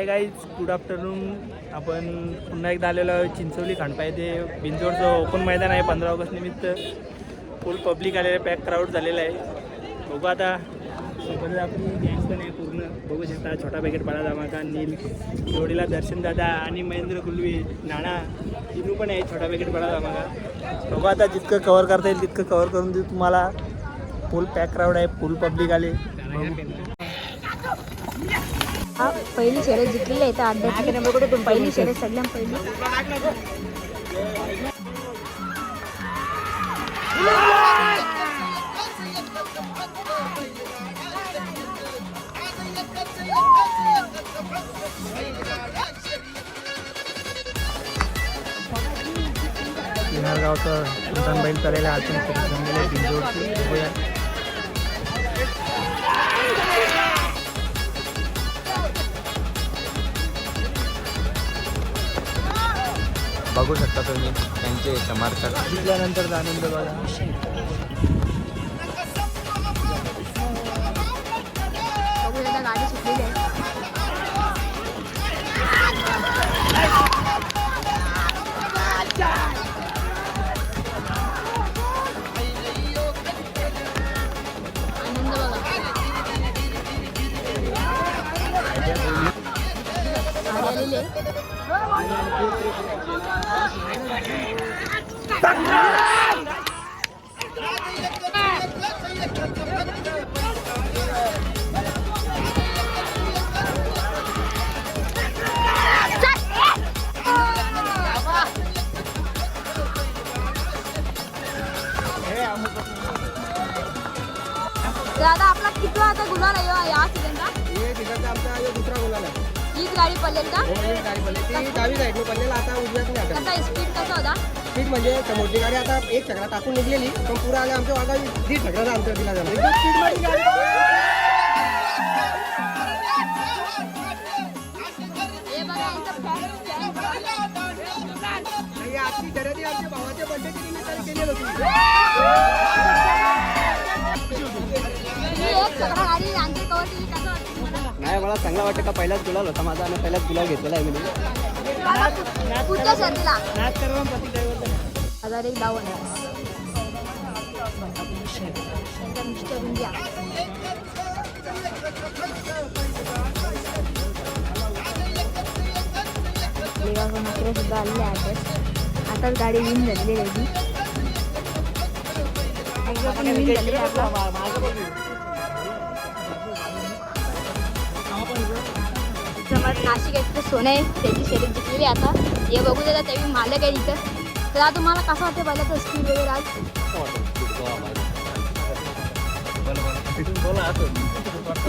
Hi guys good afternoon आपण पुन्हा एकदा आलेलो आहे चिंचवली खांडपाय ते बिंजोडचं ओपन मैदान आहे पंधरा ऑगस्ट निमित्त. फुल पब्लिक आलेलं आहे पॅक क्राऊड झालेलं आहे. बघू आता. सोबत आपली गँग पण आहे पूर्ण. बघू शकता छोटा पॅकेट बाळा दामाका नील जोडीला दर्शन दादा आणि महेंद्र कुलवी नाणा तिनू पण आहे छोटा पॅकेट बाळा दामाका बघू आता जितकं कवर करता येईल तितकं कवर करून देऊ तुम्हाला. फुल पॅक क्राऊड आहे फुल पब्लिक आले. बघू. हा पहिली शर्यत जिंकलेली आहे त्या अड्ड्याची पहिली शर्यत सगळ्यात पहिली. गावचं सुलतान बैल चालायला आतून जमलेलं आहे बघू शकता तुम्ही त्यांचे समर्थक. जिंकल्यानंतर आनंद बघा. आहे गाडी पडलेली का? हो, ही गाडी पडली ती डावी साईडने पडलेला आता उजव्यात नाही आता. स्पीड कसा होता? स्पीड म्हणजे समोरची गाडी आता एक चक्रा टाकून निघलेली पण पुरा आल्या आमच्या वागा दीड चक्राचा अंतर दिला झाला एकदम गाडी. हे बघा इथं आणि आपली शर्यती आमच्या भावाच्या बड्डेच्या निमित्ताने केली होती. ही एक सगळा गाडी आणखी कवर केली कसं वाटतं नाही मला चांगला वाटतं का पहिलाच गुलाल होता माझा आणि पहिलाच गुलाल घेतलेला आहे मी एक मात्र सुद्धा आलेले आहेत आताच गाडी विन झालेली आहे विन झालेली आहे नाशिक एक्सप्रेस सोने त्याची शर्यत जिंकलेली आहे आता. हे बघू देतात त्यावेळी मालक आहे इथं. तर आता तुम्हाला कसं वाटतं पहिलं तर स्पीड वगैरे आज?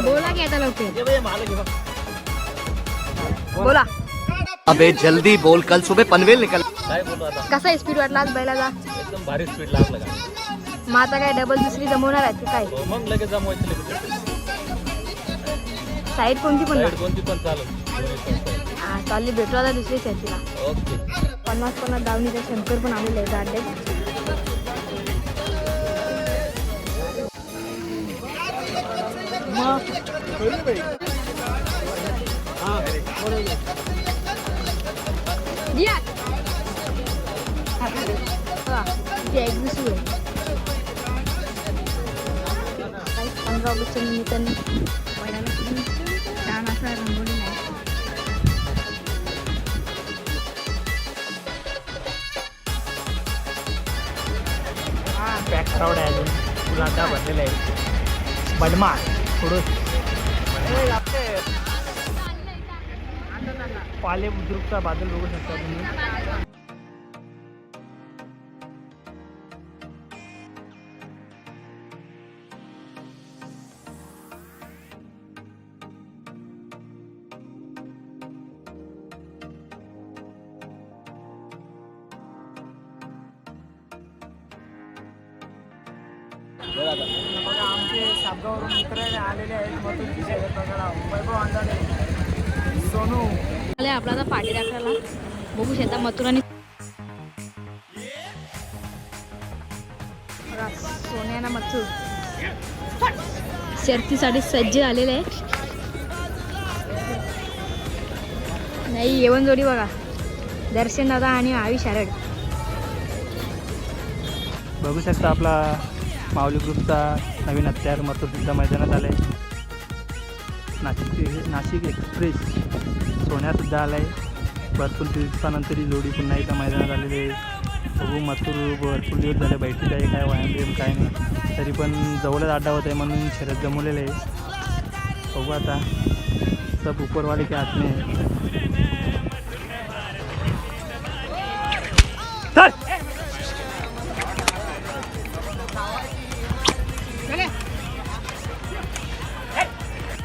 बोला की आता लवकर. बोला. अबे जल्दी बोल कल सुबह पनवेल निकल कसा स्पीड वाटला आज बैलाचा? एकदम भारी स्पीड लागलं का? मग आता काय डबल दुसरी जमवणार आहेत की काय? हो, मग लगेच जमवायचं साईड कोणती पण कोणती पण चालेल. हा चालली भेटू. आता दुसरी ओके. पन्नास पन्नास दावणीचा शंकर पण आलेला आहे गाड्यात. आहे. काही पंधरा ऑगस्टच्या निमित्ताने. क्राऊड आहे अजून भरलेलं आहे. बडमा थोडं पाले बुद्रुकचा बादल बघू शकता तुम्ही. बघा आमचे सापगावरून मित्र आलेले आहेत वैभव अंदाजे सोनू आले आपला आता पाठी दाखवायला. बघू शकता मथुराने सोन्याना मथुर. शर्तीसाठी सज्ज झालेले आहे नाही येवण जोडी बघा. दर्शन दादा आणि आवी शारड बघू शकता आपला माऊली ग्रुपचा नवीन हत्यार मथुरसुद्धा मैदानात आला आहे नाशिक नाशिक एक्सप्रेस सोन्यासुद्धा आला आहे भरपूर दिवसानंतर ही जोडी पुन्हा एकदा मैदानात आलेली आहे. बघू मथुर भरपूर दिवस झाले बैठीत आहे काय व्यायाम बियाम काय नाही. तरी पण जवळच आड्डा होत आहे म्हणून शरद जमवलेलं आहे. बघू आता. सब उपरवाले के हात में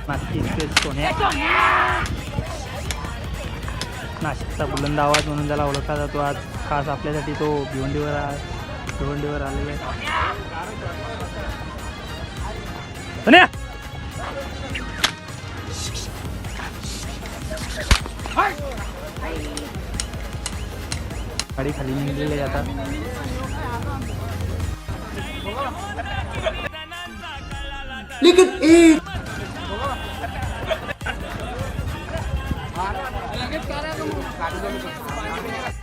नाशिक एक्सप्रेस सोन्या नाशिकचा बुलंद आवाज म्हणून त्याला ओळखला जातो. आज खास आपल्यासाठी तो भिवंडीवर आ- भिवंडीवर आलेला आहे. सोन्या! गाडी खाली निघलेली आहे आता.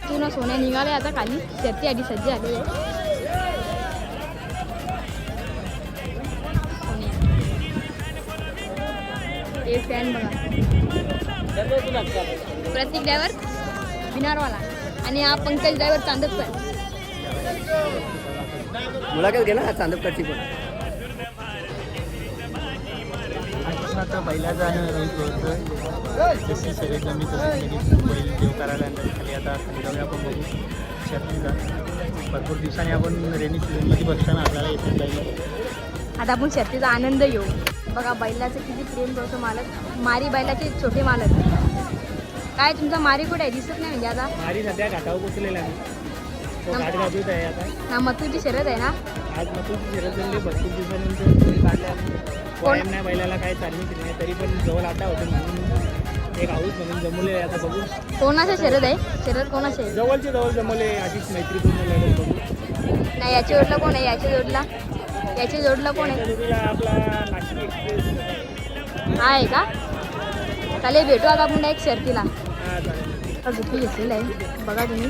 तू ना सोने निघाले आता खाली. शर्ती आधी सज्ज आले हे फॅन बघा. प्रतीक ड्रायव्हर बिनारवाला आणि हा पंकज ड्रायव्हर चांदपकर. मुलाखत घे ना चांदपकरची पण. आता बैलाचा आणि जशी तशी बैल देव करायला खाली आता खाली आपण बघू. शर्तीचा भरपूर दिवसांनी आपण रेनी सीझनमध्ये बसताना आपल्याला बैल आता आपण शर्तीचा आनंद घेऊ. बघा बैलाचं किती प्रेम करतो मालक. मारी बैलाचे छोटे मालक. काय तुमचा मारी कुठे आहे? दिसत नाही म्हणजे आता. मारी सध्या घाटावर पोचलेला आहे. आता. ना मथुरची शर्यत आहे ना? आज मग तुझी शर्यत झाली भरपूर दिवसानंतर बैल काढल्या. व्यायाम नाही बैलाला काय चालणी केली नाही तरी पण जवळ आता होते म्हणून एक हाऊस म्हणून जमवले आता बघू. कोणाच्या शर्यत आहे? शर्यत कोणाची आहे? जवळचे जवळ जमवले अशीच मैत्रीपूर्ण लढत बघू. नाही याच्या जोडला कोण आहे? याच्या जोडला? याच्या जोडला कोण आहे? आपला नाशिक एक्सप्रेस हा आहे का? चालेल भेटू आता पुन्हा एक शर्तीला. हा झुकी घेतलेलं आहे. बघा तुम्ही.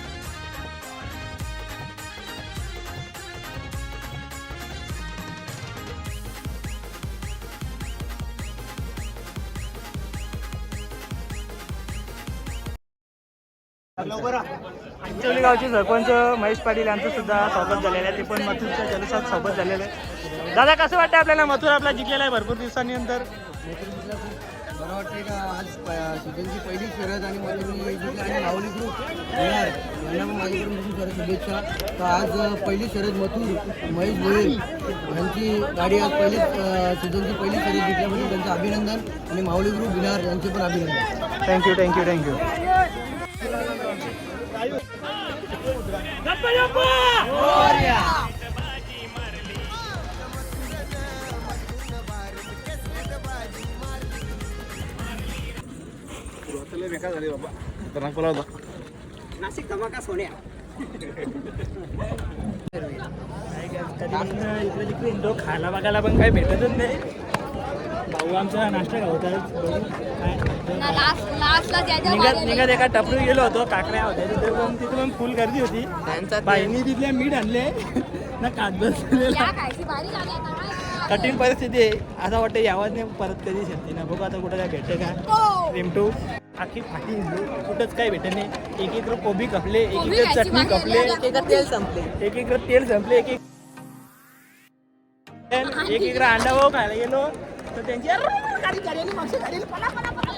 गावचे सरपंच महेश पाटील यांचं सुद्धा स्वागत झालेलं आहे. ते पण मथुरच्या जलसात सोबत झालेलं आहे दादा कसं वाटतं आपल्याला? मथुर आपला जिंकलेला आहे भरपूर दिवसांनंतर. बरं वाटतंय का आज सीझनची पहिली शर्यत आणि मध्ये मी जिंकली आणि माऊली ग्रुप येणार. यांना पण माझ्याकडून खूप साऱ्या शुभेच्छा. तर आज पहिली शर्यत मथुर महेश भोये यांची गाडी आज पहिली सीझनची पहिली शर्यत जिंकल्याबद्दल त्यांचं अभिनंदन आणि माऊली ग्रुप बिहार यांचे पण अभिनंदन. थँक्यू थँक्यू थँक्यू नाशिक धमाका सोन्या इकडे तिकडे इंडो खायला बघायला पण काही भेटतच नाही भाऊ आमचा नाश्ता गावतात ना लास्ट लास्टला ज्याच्या निघत निघत एका टपरी गेलो होतो काकड्या होत्या तिथे पण तिथे पण फुल गर्दी होती. बाईनी तिथले मीठ आणले ना कागद? कठीण परिस्थिती आहे. असं वाटतं यावं नाही परत कधी शकते ना. बघू आता कुठं काय भेटतं का. हो. रिमटू आखी फाटी कुठंच काय भेटत नाही. एक एक कोबी कपले एक एक चटणी कपले एक तेल संपले. एक एक तेल संपले एक एक एक एक अंडा भाऊ खायला गेलो. तर त्यांची "अरे, गाडी गाडी मागची गाडी पळा, पळा, पळा."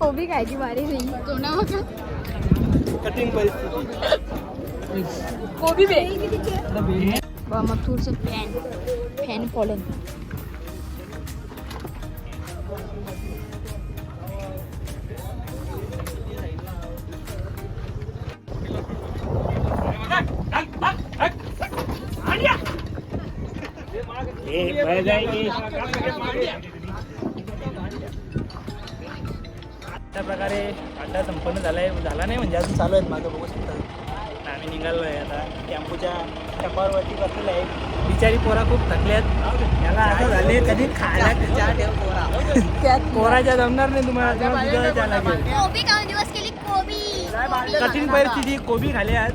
कोबी खायची बारी नाही कठीण परिस्थिती. कोबी बे. बघा मथुरचे फॅन फॅन पॉलन अशा प्रकारे अड्डा संपन्न झाला आहे झाला नाही म्हणजे अजून चालू आहेत माझं बघू शकता. आम्ही निघालो आहे आता. टॅम्पूच्या टपावरती बसलेलं आहे. बिचारी पोरा खूप थकल्यात याला असं झाले कधी खायला पोराच्या जमणार नाही तुम्हाला. कठीण परिस्थिती. कोबी खाले आज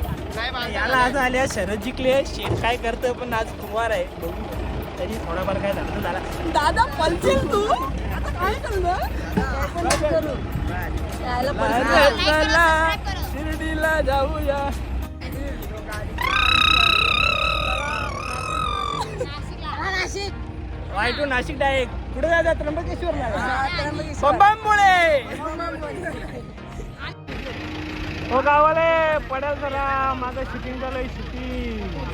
याला असं आले आज शरद जिंकले. शेत काय करतं पण आज कुमार आहे. बघू. तरी थोडाफार काय झालं झाला. दादा पलचेल तू? आता काय करणार? चला शिर्डीला जाऊया. वाय टू नाशिक डायरेक्ट कुठे जायचं? त्र्यंबकेश्वरला. बंबामुळे. हो गावाले पडेल जरा माझं शूटिंग आहे शूटिंग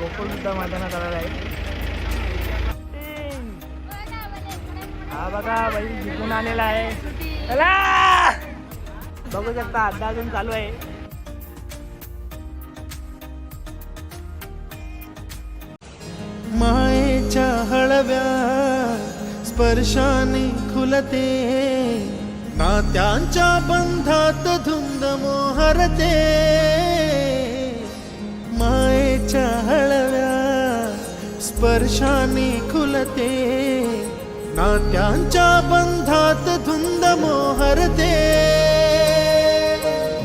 गोकुळसुद्धा मैदानात आलेला आहे. हा बघा बाई जिंकून आलेला आहे. चला! बघू शकता आता अजून चालू आहे. मायेच्या हळव्या स्पर्शाने खुलते. नात्यांच्या बंधात धुंद मोहरते. स्पर्शाने खुलते. नात्यांच्या बंधात धुंद मोहरते.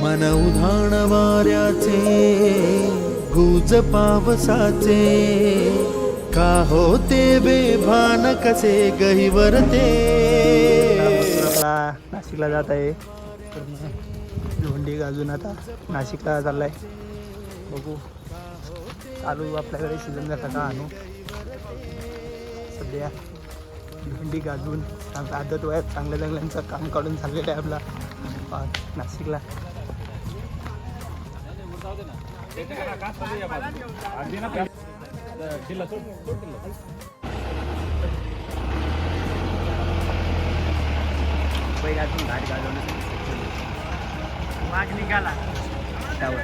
मन उधाण वाऱ्याचे गुज पावसाचे. का होते बेभान कसे गहिवरते. नाशिकला जात आहे. पूर्ण गाजून आता नाशिकला चाललाय. बघू. चालू आपल्याकडे सीझन जाता का आणू. सध्या लोंढी गाजून चांगलं आदत वयात चांगल्या चांगल्यांचं काम काढून चाललेलं आहे आपला नाशिकला. बैल अजून गाडी गाजवण्यासाठी वाघ निघाला. त्यावर.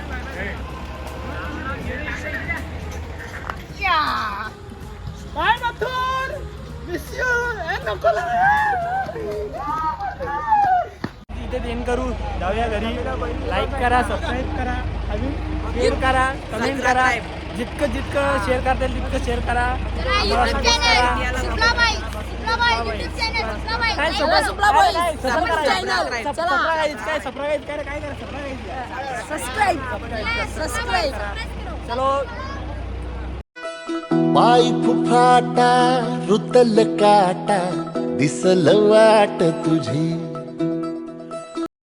इथे देण करू. जाऊया घरी. लाईक करा सबस्क्राईब करा. अजून शेअर करा कमेंट करा. जितकं जितकं शेअर करता येईल तितकं शेअर करा. काय काय सबस्क्राईब काय सबस्क्राईब काय काय करा? सबस्क्राईब सबस्क्राईब चलो. पाय फुफाटा रुतल काटा दिसल वाट तुझी.